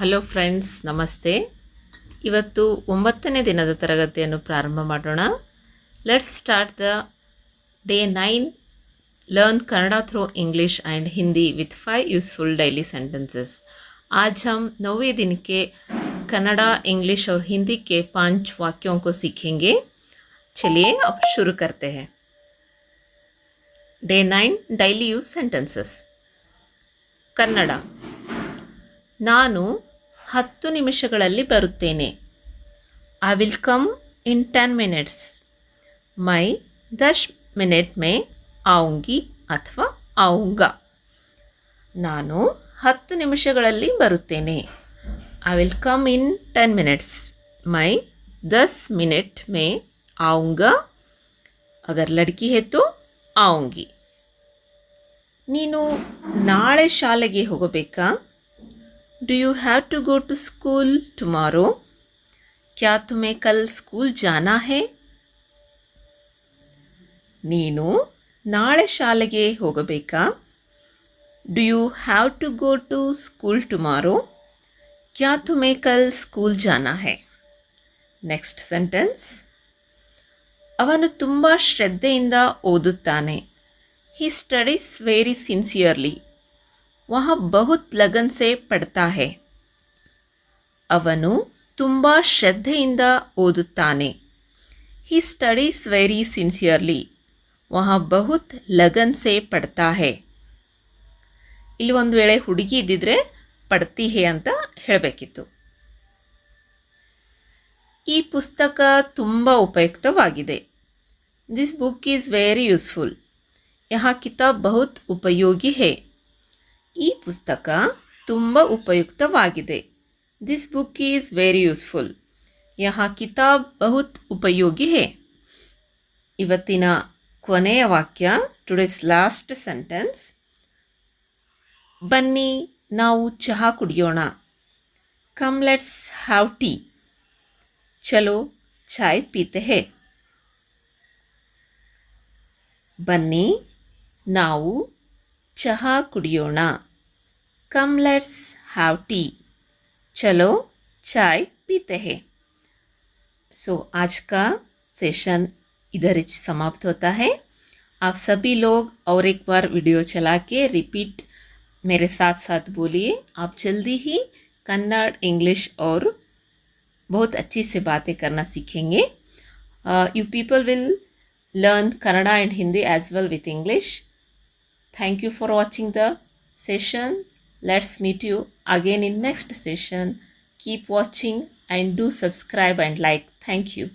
Hello friends ನಮಸ್ತೆ ಇವತ್ತು ಒಂಬತ್ತನೇ ದಿನದ ತರಗತಿಯನ್ನು ಪ್ರಾರಂಭ ಮಾಡೋಣ let's start the day nine learn Kannada through English and Hindi with five useful daily sentences आज हम नौवें दिन के कन्नड़ा इंग्लिश और हिंदी के पांच वाक्यों को सीखेंगे चलिए अब शुरू करते हैं day nine daily use sentences Kannada ನಾನು ಹತ್ತು ನಿಮಿಷಗಳಲ್ಲಿ ಬರುತ್ತೇನೆ. I will come in ten minutes ಮೈ ದಶ್ ಮಿನಿಟ್ ಮೇ ಆಂಗಿ ಅಥವಾ ಆಂಗ ನಾನು ಹತ್ತು ನಿಮಿಷಗಳಲ್ಲಿ ಬರುತ್ತೇನೆ. I will come in ten minutes ಮೈ ದಸ್ ಮಿನಿಟ್ ಮೇ ಆವುಂಗ. ಅಗರ್ ಲಡ್ಕಿ ಹೆತ್ತು ಆವುಂಗಿ. ಆಂಗಿ ನೀನು ನಾಳೆ ಶಾಲೆಗೆ ಹೋಗಬೇಕಾ? do you have to go to school tomorrow क्या तुम्हें कल स्कूल जाना है ನೀನು ನಾಳೆ ಶಾಲೆಗೆ ಹೋಗಬೇಕಾ do you have to go to school tomorrow क्या तुम्हें कल स्कूल जाना है ನೆಕ್ಸ್ಟ್ ಸೆಂಟೆನ್ಸ್ ಅವನು ತುಂಬ ಶ್ರದ್ಧೆಯಿಂದ ಓದುತ್ತಾನೆ ही स्टडीज वेरी सिंसियरली वह बहुत लगन से पढ़ता है ಅವನು ತುಂಬ ಶ್ರದ್ಧೆಯಿಂದ ಓದುತ್ತಾನೆ ही स्टडीज वेरी सिंसियरली वह बहुत लगन से पढ़ता है ಇಲ್ಲಿ ಒಂದು ವೇಳೆ ಹುಡುಗಿ ಇದ್ದಿದ್ರೆ ಪಡ್ತಿ ಹೇ ಅಂತ ಹೇಳಬೇಕಿತ್ತು ಈ ಪುಸ್ತಕ ತುಂಬ ಉಪಯುಕ್ತವಾಗಿದೆ this book is very useful यहाँ किताब बहुत ಉಪಯೋಗಿ ಹೇ ಈ ಪುಸ್ತಕ ತುಂಬ ಉಪಯುಕ್ತವಾಗಿದೆ. This book is very useful ಯಹ ಕಿತಾಬ್ ಬಹುತ್ ಉಪಯೋಗಿ ಹೇ. ಇವತ್ತಿನ ಕೊನೆಯ ವಾಕ್ಯ ಟುಡೇಸ್ ಲಾಸ್ಟ್ ಸೆಂಟೆನ್ಸ್ ಬನ್ನಿ, ನಾವು ಚಹಾ ಕುಡಿಯೋಣ. ಕಮ್ ಲೆಟ್ಸ್ ಹ್ಯಾವ್ ಟೀ ಚಲೋ, ಚಾಯ್ ಪೀತೆ ಹೇ. ಬನ್ನಿ, ನಾವು ಚಹಾ ಕುಡಿಯೋಣ कम लेट्स हैव टी चलो चाय पीते हैं सो आज का सेशन इधर ही समाप्त होता है आप सभी लोग और एक बार वीडियो चला के रिपीट मेरे साथ साथ बोलिए आप जल्दी ही कन्नड़ इंग्लिश और बहुत अच्छी से बातें करना सीखेंगे you people will learn Kannada and Hindi as well with English. Thank you for watching the session. Let's meet you again in next session. Keep watching and do subscribe and like. Thank you.